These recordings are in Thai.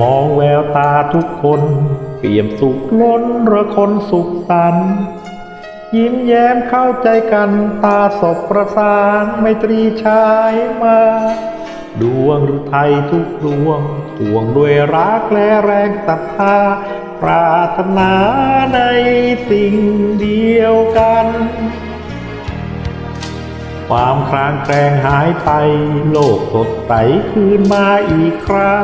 มองแววตาทุกคน เปี่ยมสุขล้นระคนสุขสันยิ้มแย้มเข้าใจกันตาสบประสานไมตรีชายมา ดวงหรือไทยทุกดวงห่วงด้วยรักและแรงศรัทธา ปรารถนาในสิ่งเดียวกัน ความคลางแคลงหายไป โลกสดใสคืนมาอีกครา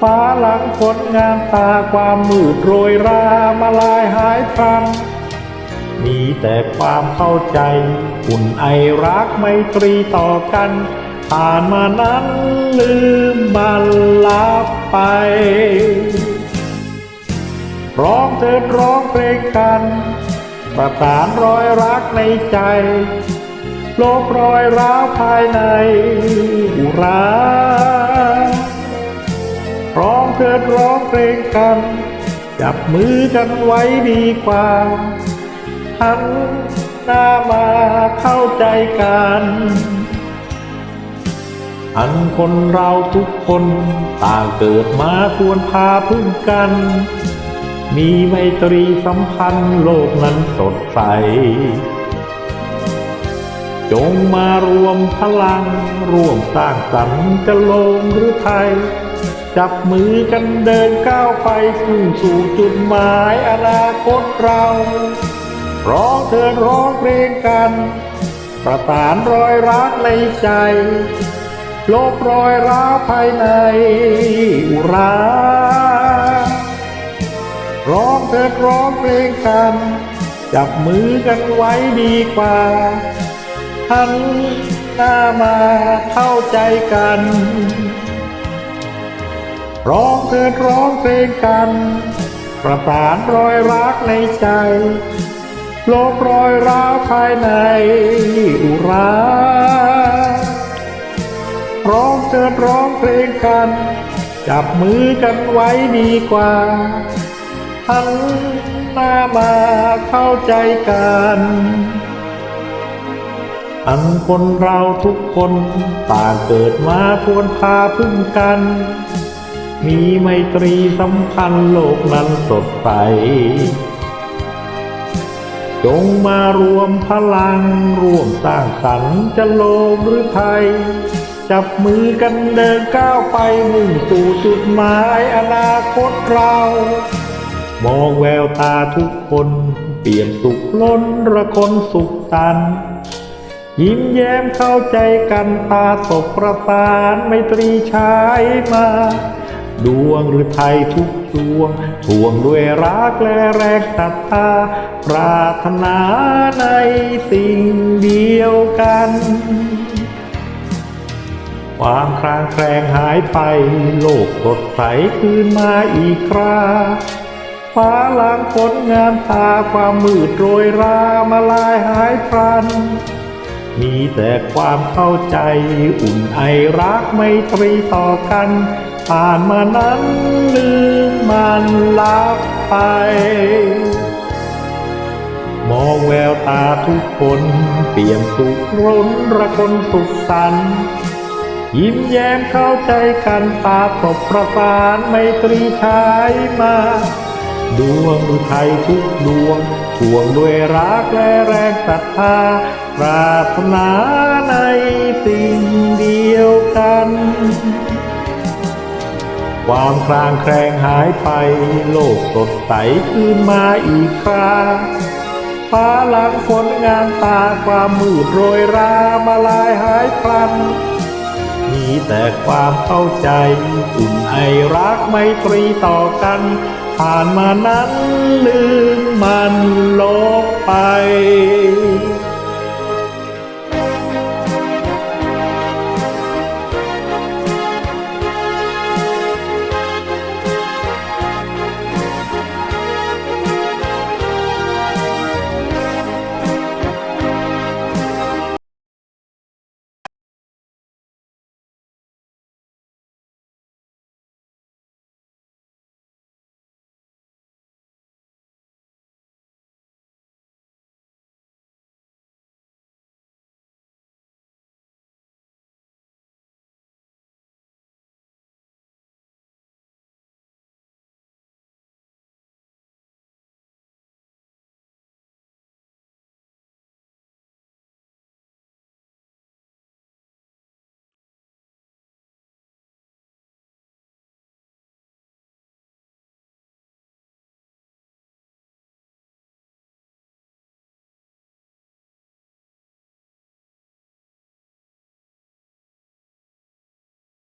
ฟ้าหลังฝนงามตาความมืดโรยรามาลายหายพลันมีแต่ความเข้าใจอุ่นไอรักไมตรีต่อกันผ่านมานั้นลืมบันลับไป ร้องเถิดร้องเพลงกัน ประสานรอยรักในใจ โลบรอยร้าวภายในอุรา ดร้องเพลงกัน จับมือกันไว้ดีกว่าหันหน้ามาเข้าใจกัน อันคนเราทุกคนต่างเกิดมาควรพาพึ่งกัน มีไมตรีสัมพันธ์โลกนั้นสดใส จงมารวมพลังร่วมสร้างสรรค์จะลงหรือไทย จับมือกันเดินก้าวไปสู่สู่จุดหมายอนาคตเรา ร้องเถิดร้องเพลงกัน ประสานรอยรักในใจ ลบรอยร้าวภายในอุราร้องเถิดร้องเพลงกัน จับมือกันไว้ดีกว่าหันหน้ามาเข้าใจกัน ร้องเถิดร้องเพลงกัน ประสานรอยรักในใจลบรอยร้าวภายในอุราร้องเถิดร้องเพลงกัน จับมือกันไว้ดีกว่าหันหน้ามาเข้าใจกันอันคนเราทุกคนต่างเกิดมาควรพาพึ่งกัน มีไมตรีสัมพันธ์โลกนั้นสดใส จงมารวมพลังร่วมสร้างสรรค์จะโลกหรือไทย จับมือกันเดินก้าวไปมุ่งสู่จุดหมายอนาคตเรา มองแววตาทุกคนเปี่ยมสุขล้นระคนสุขสันยิ้มแย้มเข้าใจกันตาสบประสานไมตรีชายมา ดวงหรือไทยทุกดวงทวงด้วยรักและแรงศรัทธาปรารถนาในสิ่งเดียวกัน ความคลางแคลงหายไป โลกสดใสคืนมาอีกคราฟ้าหลังฝนงามตาความมืดโรยรามาลายหายพลัน มีแต่ความเข้าใจ อุ่นไอรักไม่ตรีต่อกัน ผ่านมานั้นลืมมันลับไป มองแววตาทุกคนเปี่ยมสุขร้นระคนสุขสันต์ยิ้มแย้มเข้าใจกันตาสบประสานไมตรีชายมา ดวงอุทัยทุกดวงทวงด้วยรักและแรงศรัทธาปรารถนาในสิ่งเดียวกัน ความคลางแคลงหายไป โลกสดใสคืนมาอีกคราฟ้าหลังฝนงามตาความมืดโรยรามาลายหายพลัน มีแต่ความเข้าใจอุ่นไอรักไมตรีต่อกัน ผ่านมานั้นลืมมันลบไป